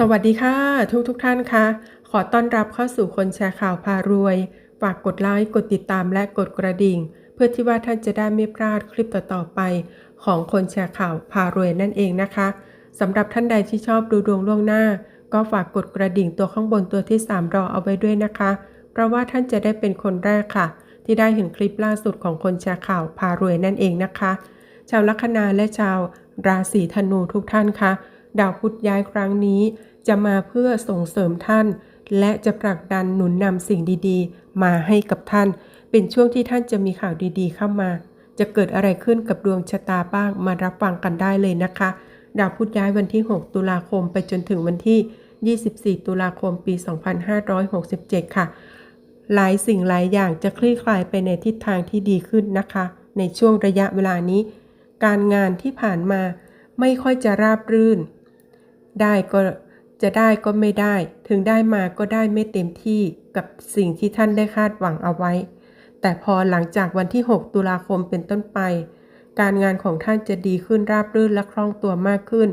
สวัสดีค่ะ ทุกทุกท่านคะ ขอต้อนรับเข้าสู่คนแชร์ข่าวพารวย ฝากกดไลค์กดติดตามและกดกระดิ่ง เพื่อที่ว่าท่านจะได้ไม่พลาดคลิปต่อๆไป ของคนแชร์ข่าวพารวยนั่นเองนะคะสำหรับท่านใดที่ชอบดูดวงล่วงหน้า ก็ฝากกดกระดิ่งตัวข้างบนตัวที่ 3 รอเอาไว้ด้วยนะคะ เพราะว่าท่านจะได้เป็นคนแรกค่ะ ที่ได้เห็นคลิปล่าสุดของคนแชร์ข่าวพารวยนั่นเองนะคะ ชาวลัคนาและชาวราศีธนูทุกท่านค่ะ ดาวพุธย้ายครั้งนี้ จะมาเพื่อส่งเสริมท่าน และจะผลักดันหนุนนำสิ่งดีๆ มาให้กับท่าน เป็นช่วงที่ท่านจะมีข่าวดีๆ เข้ามา จะเกิดอะไรขึ้นกับดวงชะตาบ้างมารับฟังกันได้เลยนะคะ ดาวพุธย้ายวันที่ 6 ตุลาคมไปจนถึงวันที่ 24 ตุลาคมปี 2567 ค่ะ หลายสิ่งหลายอย่างจะคลี่คลายไปในทิศทางที่ดีขึ้นนะคะ ในช่วงระยะเวลานี้ การงานที่ผ่านมาไม่ค่อยจะราบรื่น ได้ก็จะได้ก็ไม่ได้ ถึงได้มาก็ได้ไม่เต็มที่กับสิ่งที่ท่านได้คาดหวังเอาไว้ แต่พอหลังจากวันที่ 6 ตุลาคมเป็นต้นไป การงานของท่านจะดีขึ้นราบรื่นและคล่องตัวมากขึ้น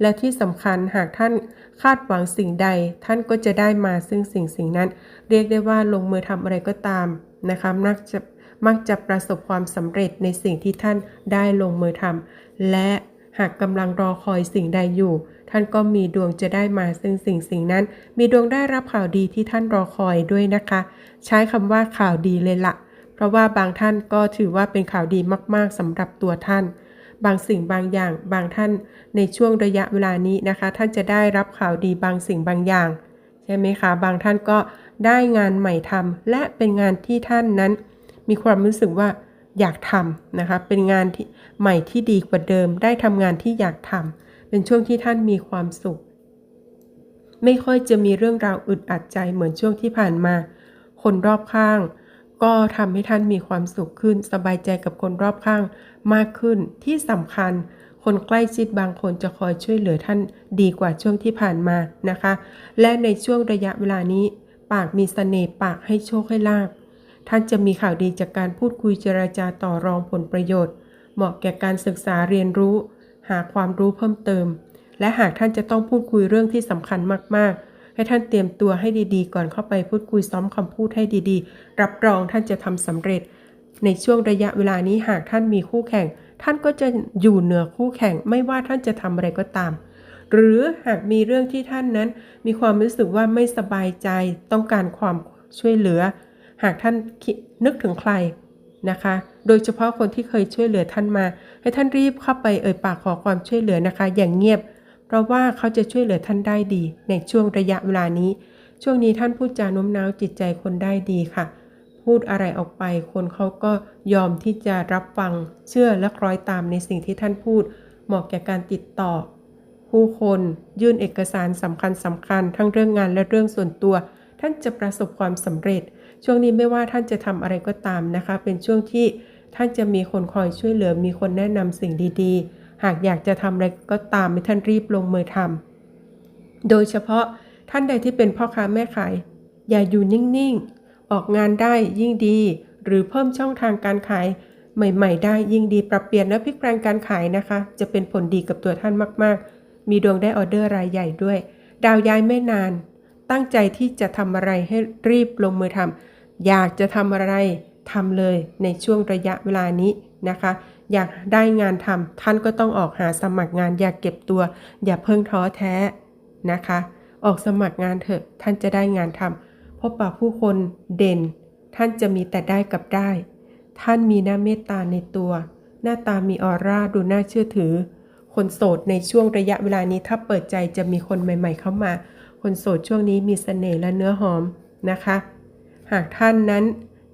และที่สำคัญหากท่านคาดหวังสิ่งใด ท่านก็จะได้มาซึ่งสิ่งสิ่งนั้น เรียกได้ว่าลงมือทำอะไรก็ตามนะคะมักจะมักจะประสบความสำเร็จในสิ่งที่ท่านได้ลงมือทำและ หากกำลังรอคอยสิ่งใดอยู่ ท่านก็มีดวงจะได้มาซึ่งสิ่งสิ่งนั้น มีดวงได้รับข่าวดีที่ท่านรอคอยด้วยนะคะ ใช้คำว่าข่าวดีเลยละเพราะว่าบางท่านก็ถือว่าเป็นข่าวดีมากๆสำหรับตัวท่าน บางสิ่งบางอย่างบางท่านในช่วงระยะเวลานี้นะคะ ท่านจะได้รับข่าวดีบางสิ่งบางอย่างใช่ไหมคะบางท่านก็ได้งานใหม่ทำและเป็นงานที่ท่านนั้น มีความรู้สึกว่า อยากทำนะคะ เป็นงานที่ใหม่ที่ดีกว่าเดิม ได้ทำงานที่อยากทำเป็นช่วงที่ท่านมีความสุข ไม่ค่อยจะมีเรื่องราวอึดอัดใจเหมือนช่วงที่ผ่านมา คนรอบข้าง ก็ทำให้ท่านมีความสุขขึ้น สบายใจกับคนรอบข้างมากขึ้น ที่สำคัญ คนใกล้ชิดบางคนจะคอยช่วยเหลือท่านดีกว่าช่วงที่ผ่านมานะคะ และในช่วงระยะเวลานี้ ปากมีเสน่ห์ปากให้โชคให้ลาบ ท่านจะมีข่าวดีจากการพูดคุยเจราจาต่อรองผลประโยชน์ เหมาะแก่การศึกษาเรียนรู้ หาความรู้เพิ่มเติม และหากท่านจะต้องพูดคุยเรื่องที่สำคัญมาก ๆ ให้ท่านเตรียมตัวให้ดีๆ ก่อนเข้าไปพูดคุยซ้อมคำพูดให้ดีๆ รับรองท่านจะทำสำเร็จ ในช่วงระยะเวลานี้หากท่านมีคู่แข่ง ท่านก็จะอยู่เหนือคู่แข่ง ไม่ว่าท่านจะทำอะไรก็ตามหรือหากมีเรื่องที่ท่านนั้นมีความรู้สึกว่าไม่สบายใจต้องการความช่วยเหลือ หากท่านนึกถึงใครนะคะ โดยเฉพาะคนที่เคยช่วยเหลือท่านมา ให้ท่านรีบเข้าไปเอ่ยปากขอความช่วยเหลือนะคะ อย่างเงียบ เพราะว่าเขาจะช่วยเหลือท่านได้ดี ในช่วงระยะเวลานี้ ช่วงนี้ท่านพูดจาโน้มน้าวจิตใจคนได้ดีค่ะ พูดอะไรออกไป คนเขาก็ยอมที่จะรับฟัง เชื่อและคล้อยตามในสิ่งที่ท่านพูด เหมาะแก่การติดต่อ ผู้คนยื่นเอกสารสำคัญสำคัญทั้งเรื่องงานและเรื่องส่วนตัว ท่านจะประสบความสำเร็จ ช่วงนี้ไม่ว่าท่านจะทำอะไรก็ตามนะคะ เป็นช่วงที่ท่านจะมีคนคอยช่วยเหลือ มีคนแนะนำสิ่งดีๆ หากอยากจะทำอะไรก็ตามให้ท่านรีบลงมือทำโดยเฉพาะท่านใดที่เป็นพ่อค้าแม่ขาย อย่าอยู่นิ่งๆ ออกงานได้ยิ่งดี หรือเพิ่มช่องทางการขายใหม่ ๆ ได้ยิ่งดีปรับเปลี่ยนและพลิกแปลงการขายนะคะ จะเป็นผลดีกับตัวท่านมากๆ มีดวงได้ออเดอร์รายใหญ่ด้วย ดาวย้ายไม่นาน ตั้งใจที่จะทำอะไรให้รีบลงมือทำอยากจะทำอะไรทำเลยในช่วงระยะเวลานี้นะคะ อยากได้งานทำท่านก็ต้องออกหาสมัครงาน อย่าเก็บตัว อย่าเพิ่งท้อแท้นะคะ ออกสมัครงานเถอะท่านจะได้งานทำพบปะผู้คนเด่น ท่านจะมีแต่ได้กับได้ ท่านมีหน้าเมตตาในตัว หน้าตามีออร่าดูน่าเชื่อถือ คนโสดในช่วงระยะเวลานี้ถ้าเปิดใจจะมีคนใหม่ ๆ เข้ามา คนโสดช่วงนี้มีเสน่ห์และเนื้อหอมนะคะ หากท่านนั้น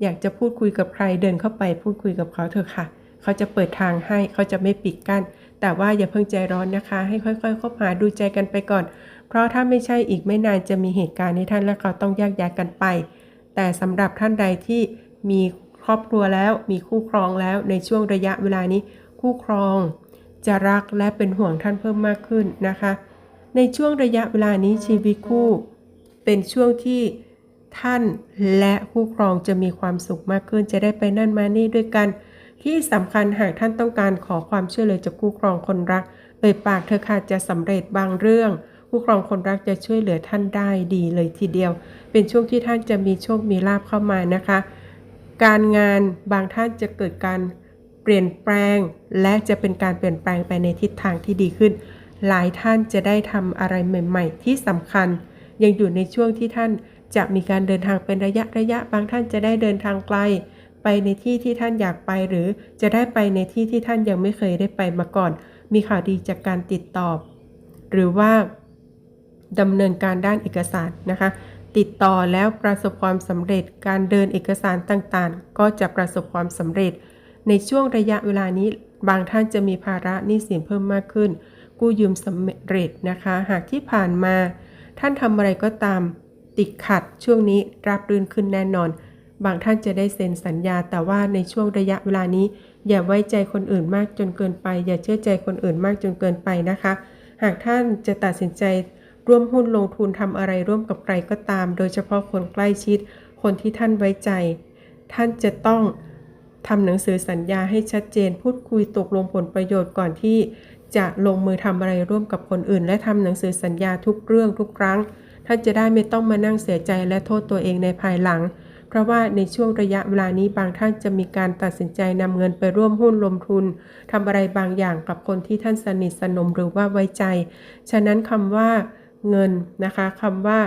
อยากจะพูดคุยกับใครเดินเข้าไปพูดคุยกับเขาเถอะค่ะ เขาจะเปิดทางให้เขาจะไม่ปิดกั้นแต่ว่าอย่าเพิ่งใจร้อนนะคะ ให้ค่อยๆคบหาดูใจกันไปก่อน เพราะถ้าไม่ใช่อีกไม่นานจะมีเหตุการณ์ให้ท่านและเขาต้องแยกย้ายกันไป แต่สำหรับท่านใดที่มีครอบครัวแล้วมีคู่ครองแล้วในช่วงระยะเวลานี้คู่ครอง จะรักและเป็นห่วงท่านเพิ่มมากขึ้นนะคะ ในช่วงระยะเวลานี้ชีวิตคู่ เป็นช่วงที่ท่านและคู่ครองจะมีความสุขมากขึ้น จะได้ไปนั่นมานี่ด้วยกัน ที่สำคัญหากท่านต้องการขอความช่วยเหลือจากคู่ครองคนรักเอ่ยปากเธอค่ะจะสำเร็จบางเรื่อง คู่ครองคนรักจะช่วยเหลือท่านได้ดีเลยทีเดียว เป็นช่วงที่ท่านจะมีโชคมีลาภเข้ามานะคะ การงานบางท่านจะเกิดการเปลี่ยนแปลง และจะเป็นการเปลี่ยนแปลงไปในทิศทางที่ดีขึ้น หลายท่านจะได้ทำอะไรใหม่ ๆ ที่สำคัญ ยังอยู่ในช่วงที่ท่านจะมีการเดินทางเป็นระยะระยะบางท่านจะได้เดินทางไกล ไปในที่ที่ท่านอยากไป หรือจะได้ไปในที่ที่ท่านยังไม่เคยได้ไปมาก่อน มีข่าวดีจากการติดต่อ หรือว่าดำเนินการด้านเอกสารนะคะ ติดต่อแล้วประสบความสำเร็จการเดินเอกสารต่างๆ ก็จะประสบความสำเร็จ ในช่วงระยะเวลานี้บางท่านจะมีภาระหนี้สินเพิ่มมากขึ้น กู้ยืมสำเร็จนะคะ หากที่ผ่านมา ท่านทำอะไรก็ตามติดขัดช่วงนี้รับรื่นขึ้นแน่นอน บางท่านจะได้เซ็นสัญญา แต่ว่าในช่วงระยะเวลานี้ อย่าไว้ใจคนอื่นมากจนเกินไป อย่าเชื่อใจคนอื่นมากจนเกินไปนะคะ หากท่านจะตัดสินใจร่วมหุ้นลงทุนทำอะไรร่วมกับใครก็ตาม โดยเฉพาะคนใกล้ชิด คนที่ท่านไว้ใจ ท่านจะต้องทำหนังสือสัญญาให้ชัดเจน พูดคุยตกลงผลประโยชน์ก่อนที่ จะลงมือทำอะไรร่วมกับคนอื่น และทำหนังสือสัญญาทุกเรื่องทุกครั้ง ท่านจะได้ไม่ต้องมานั่งเสียใจและโทษตัวเองในภายหลัง เพราะว่าในช่วงระยะเวลานี้บางท่านจะมีการตัดสินใจนำเงินไปร่วมหุ้นลงทุนทำอะไรบางอย่างกับคนที่ท่านสนิทสนมหรือว่าไว้ใจ ฉะนั้นคำว่าเงินนะคะคำว่า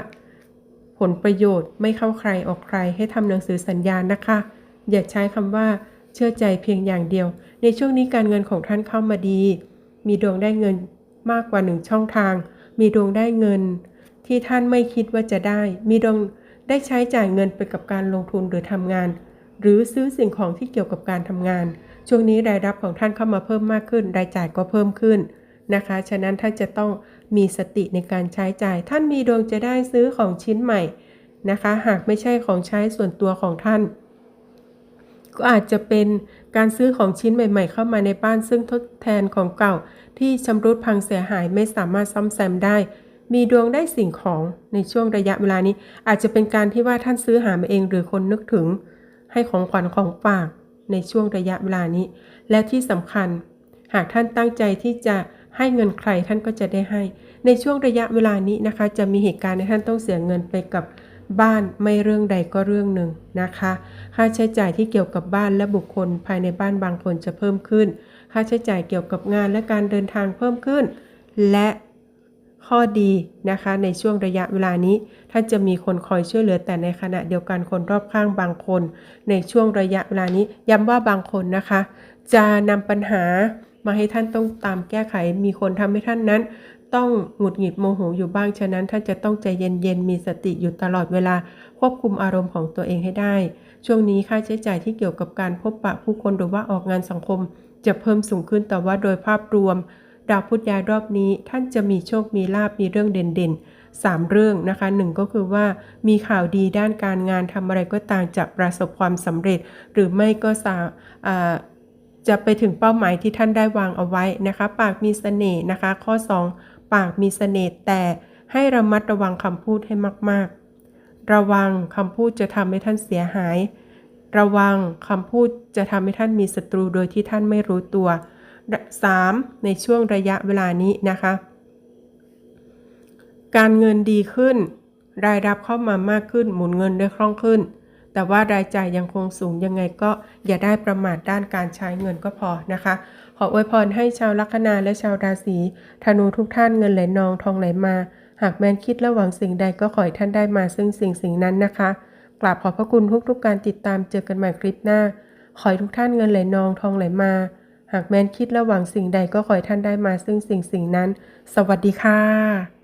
ผลประโยชน์ไม่เข้าใครออกใคร ให้ทำหนังสือสัญญานะคะ อย่าใช้คำว่า เชื่อใจเพียงอย่างเดียว ในช่วงนี้การเงินของท่านเข้ามาดี มีดวงได้เงินมากกว่าหนึ่งช่องทาง มีดวงได้เงิน ที่ท่านไม่คิดว่าจะได้ มีดวงได้ใช้จ่ายเงินไปกับการลงทุนหรือทำงาน หรือซื้อสิ่งของที่เกี่ยวกับการทำงาน ช่วงนี้รายรับของท่านเข้ามาเพิ่มมากขึ้น รายจ่ายก็เพิ่มขึ้นนะคะ ฉะนั้นท่านจะต้องมีสติในการใช้จ่าย ท่านมีดวงจะได้ซื้อของชิ้นใหม่นะคะ หากไม่ใช่ของใช้ส่วนตัวของท่าน ก็อาจจะเป็นการซื้อของชิ้นใหม่ ๆ เข้ามาในบ้านซึ่งทดแทนของเก่า ที่ชำรุดพังเสียหายไม่สามารถซ่อมแซมได้ มีดวงได้สิ่งของในช่วงระยะเวลานี้ อาจจะเป็นการที่ว่าท่านซื้อหามาเองหรือคนนึกถึง ให้ของขวัญของฝากในช่วงระยะเวลานี้ และที่สำคัญ หากท่านตั้งใจที่จะให้เงินใครท่านก็จะได้ให้ ในช่วงระยะเวลานี้นะคะ จะมีเหตุการณ์ที่ท่านต้องเสียเงินไปกับ บ้านไม่เรื่องใดก็เรื่องหนึ่งนะคะ ค่าใช้จ่ายที่เกี่ยวกับบ้านและบุคคลภายในบ้านบางคนจะเพิ่มขึ้น ค่าใช้จ่ายเกี่ยวกับงานและการเดินทางเพิ่มขึ้น และข้อดีนะคะในช่วงระยะเวลานี้ ท่านจะมีคนคอยช่วยเหลือแต่ในขณะเดียวกันคนรอบข้างบางคน ในช่วงระยะเวลานี้ย้ำว่าบางคนนะคะ จะนำปัญหามาให้ท่านต้องตามแก้ไข มีคนทำให้ท่านนั้น ต้องหงุดหงิดโมโหอยู่บ้าง ฉะนั้นท่านจะต้องใจเย็นๆ มีสติอยู่ตลอดเวลา ควบคุมอารมณ์ของตัวเองให้ได้ ช่วงนี้ค่าใช้จ่ายที่เกี่ยวกับการพบปะผู้คนหรือว่าออกงานสังคม จะเพิ่มสูงขึ้นแต่ว่าโดยภาพรวม ดาวพุธย้ายรอบนี้ ท่านจะมีโชค มีลาบ มีเรื่องเด่นๆ3 เรื่องนะคะหนึ่งก็คือว่ามีข่าวดีด้านการงานทำอะไรก็ตามจะประสบความสำเร็จ หรือไม่ก็สาจะไปถึงเป้าหมายที่ท่านได้วางเอาไว้นะคะ ปากมีเสน่ห์นะคะ ข้อ 2 ปากมีเสน่ห์แต่ให้ระมัดระวังคำพูดให้มาก ๆ ระวังคำพูดจะทำให้ท่านเสียหาย ระวังคำพูดจะทำให้ท่านมีศัตรูโดยที่ท่านไม่รู้ตัว 3. ในช่วงระยะเวลานี้นะคะ การเงินดีขึ้น รายรับเข้ามามากขึ้น หมุนเงินได้คล่องขึ้น แต่ว่ารายจ่ายยังคงสูงยังไงก็อย่าได้ประมาทด้านการใช้เงินก็พอนะคะ ขออวยพรให้ชาวลัคนาและชาวราศีธนูทุกท่านเงินไหลนองทองไหลมา หากแมนคิดและหวังสิ่งใดก็ขอให้ท่านได้มาซึ่งสิ่งสิ่งนั้นนะคะกราบขอบพระคุณทุกๆกการติดตามเจอกันใหม่คลิปหน้า ขอให้ทุกท่านเงินไหลนองทองไหลมา หากแมนคิดและหวังสิ่งใดก็ขอให้ท่านได้มาซึ่งสิ่งสิ่งนั้น สวัสดีค่ะ